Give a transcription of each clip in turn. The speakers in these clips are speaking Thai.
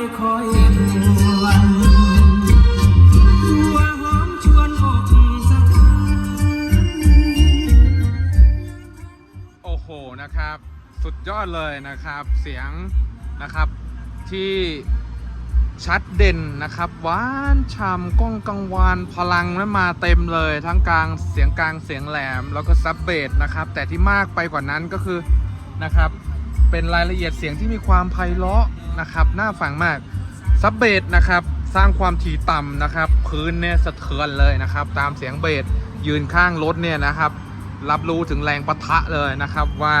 โอ้โหนะครับ สุดยอดเลยนะครับ เสียงนะครับที่ชัดเด่นนะครับหวานฉ่ำก้องกังวานพลังมันมาเต็มเลย ทั้งกลางเสียงกลางเสียงแหลม แล้วก็ซับเบสนะครับ แต่ที่มากไปกว่านั้นก็คือนะครับ เป็นรายละเอียดเสียงที่มีความไพเราะนะครับน่าฟังมากซับเบสนะครับสร้างความถี่ต่ำนะครับ พื้นเนี่ยสะเทือนเลยนะครับ ตามเสียงเบสยืนข้างรถเนี่ยนะครับ รับรู้ถึงแรงปะทะเลยนะครับว่า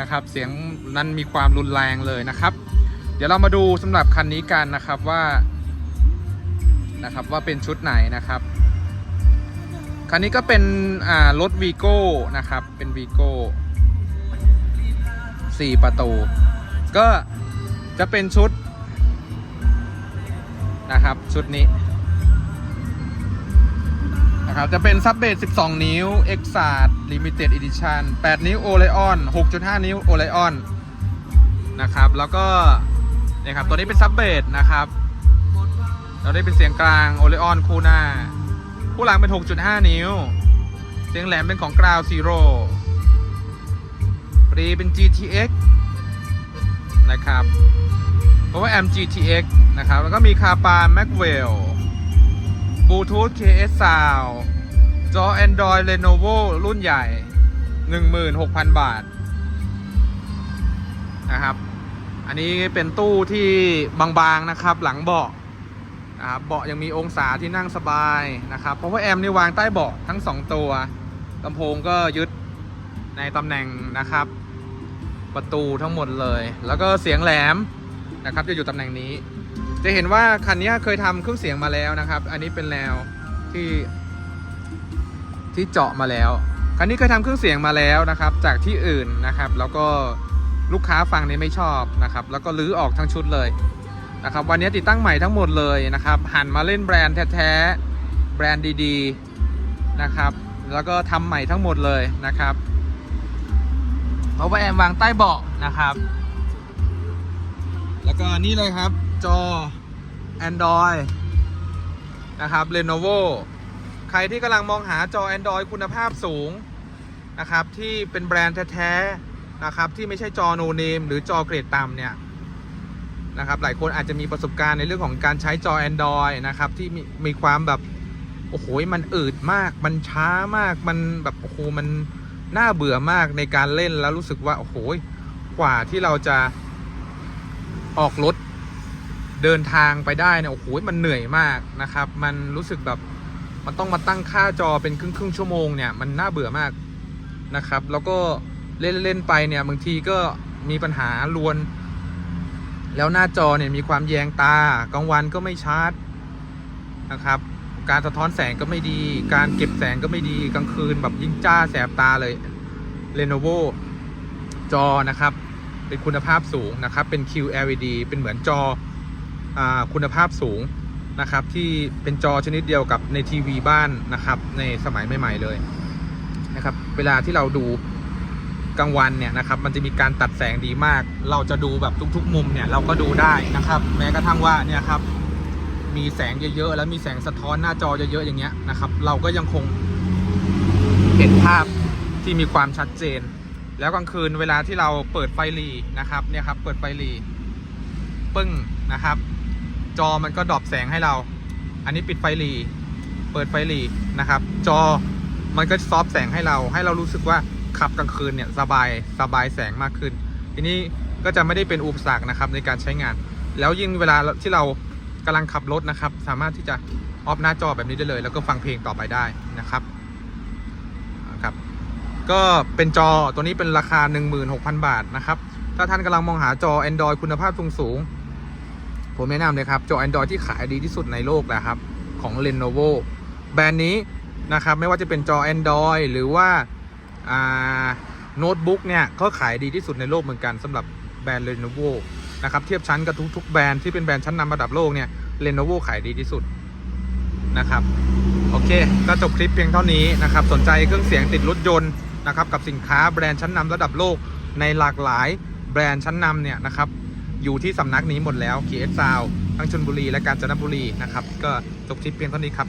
นะครับเสียงนั้นมีความรุนแรงเลยนะครับ เดี๋ยวเรามาดูสำหรับคันนี้กันนะครับว่านะครับว่าเป็นชุดไหนนะครับคันนี้ก็เป็นอ่ารถวีโก้นะครับเป็นวีโก้ สี่ประตู ก็จะเป็นชุดนะครับ ชุดนี้นะครับจะเป็นซับเบส12 นิ้ว e x a r t Limited Edition 8นิ้ว Oleon 6.5 นิ้ว Oleon นะครับ แล้วก็เนี่ยครับตัวนี้เป็นซับเบสนะครับเราได้เป็นเสียงกลาง Oleon คู่หน้า คู่หลังเป็น 6.5 นิ้ว เสียงแหลมเป็นของ Ground Zero ปรีเป็น GTX นะครับ เพราะว่า M GTX นะครับ แล้วก็มีคาปา Macwell บลูทูธ KS Sound จอ Android Lenovo รุ่นใหญ่ 16,000 บาท นะครับ อันนี้เป็นตู้ที่บางๆนะครับ หลังเบาะนะครับเบาะยังมีองศาที่นั่งสบายนะครับ เพราะว่าแอมนี่วางใต้เบาะทั้ง 2 ตัวลำโพงก็ยึดในตำแหน่งนะครับ ประตูทั้งหมดเลย แล้วก็เสียงแหลมนะครับจะอยู่ตำแหน่งนี้ จะเห็นว่าคันนี้เคยทำเครื่องเสียงมาแล้วนะครับ อันนี้เป็นแนวที่ที่เจาะมาแล้ว คันนี้เคยทำเครื่องเสียงมาแล้วนะครับ จากที่อื่นนะครับ แล้วก็ลูกค้าฟังนี้ไม่ชอบนะครับ แล้วก็รื้อออกทั้งชุดเลยนะครับ วันนี้ติดตั้งใหม่ทั้งหมดเลยนะครับ หันมาเล่นแบรนด์แท้ๆ แบรนด์ดีๆนะครับ แล้วก็ทำใหม่ทั้งหมดเลยนะครับาะว่าแอมวางใต้เบาะนะครับ แล้วก็นี่เลยครับ จอ Android นะครับ Lenovo ใครที่กำลังมองหาจอ Android คุณภาพสูงนะครับ ที่เป็นแบรนด์แท้ๆนะครับ ที่ไม่ใช่จอโนเนมหรือจอเกรดต่ำเนี่ยนะครับ หลายคนอาจจะมีประสบการณ์ในเรื่องของการใช้จอ Android นะครับ ที่มีมีความแบบ โอ้โหมันอืดมาก มันช้ามากมันแบบโอ้โหมัน น่าเบื่อมากในการเล่นแล้วรู้สึกว่า โอ้โห กว่าที่เราจะออกรถเดินทางไปได้เนี่ยโอ้โหมันเหนื่อยมากนะครับ มันรู้สึกแบบมันต้องมาตั้งค่าจอเป็นครึ่งครึ่งชั่วโมงเนี่ยมันน่าเบื่อมากนะครับ แล้วก็เล่นเล่นไปเนี่ยบางทีก็มีปัญหาลวน แล้วหน้าจอเนี่ยมีความแยงตากลางวันก็ไม่ชาร์จนะครับ การสะท้อนแสงก็ไม่ดี การเก็บแสงก็ไม่ดีกลางคืนแบบยิ่งจ้าแสบตาเลย Lenovo จอนะครับ เป็นคุณภาพสูงนะครับ เป็น QLED เป็นเหมือนจออคุณภาพสูงนะครับ ที่เป็นจอชนิดเดียวกับในทีวีบ้านนะครับ ในสมัยใหม่ ๆ เลยนะครับ เวลาที่เราดูกลางวันเนี่ยนะครับ มันจะมีการตัดแสงดีมาก เราจะดูแบบทุกๆ มุมเนี่ยเราก็ดูได้นะครับ แม้กระทั่งว่าเนี่ยครับ มีแสงเยอะๆแล้วมีแสงสะท้อนหน้าจอเยอะๆอย่างเงี้ยนะครับ เราก็ยังคงเห็นภาพที่มีความชัดเจน แล้วกลางคืนเวลาที่เราเปิดไฟหลีนะครับเนี่ยครับ เปิดไฟหลีปึ้งนะครับ จอมันก็ดรอปแสงให้เรา อันนี้ปิดไฟหลีเปิดไฟหลีนะครับ จอมันก็ซอฟแสงให้เรา ให้เรารู้สึกว่าขับกลางคืนเนี่ยสบายสบายแสงมากขึ้น ทีนี้ก็จะไม่ได้เป็นอุปสรรคนะครับในการใช้งาน แล้วยิ่งเวลาที่เรา กำลังขับรถนะครับ สามารถที่จะออฟหน้าจอแบบนี้ได้เลย แล้วก็ฟังเพลงต่อไปได้นะครับนะครับก็เป็นจอตัวนี้เป็นราคา 16,000 บาทนะครับ ถ้าท่านกำลังมองหาจอ Android คุณภาพสูงสูง ผมแนะนำเลยครับ จอ Android ที่ขายดีที่สุดในโลกแหละครับ ของ Lenovo แบรนด์นี้นะครับ ไม่ว่าจะเป็นจอ Android หรือว่าอ่าโน้ตบุ๊กเนี่ย ก็ขายดีที่สุดในโลกเหมือนกันสำหรับแบรนด์ Lenovo นะครับเทียบชั้นกับทุกๆแบรนด์ที่เป็นแบรนด์ชั้นนำระดับโลกเนี่ย Lenovo ขายดีที่สุดนะครับโอเค ก็จบคลิปเพียงเท่านี้นะครับสนใจเครื่องเสียงติดรถยนต์นะครับกับสินค้าแบรนด์ชั้นนำระดับโลกในหลากหลายแบรนด์ชั้นนำเนี่ยนะครับอยู่ที่สำนักนี้หมดแล้ว KS Sound ทั้งชลบุรีและกาญจนบุรีนะครับก็จบคลิปเพียงเท่านี้ครับ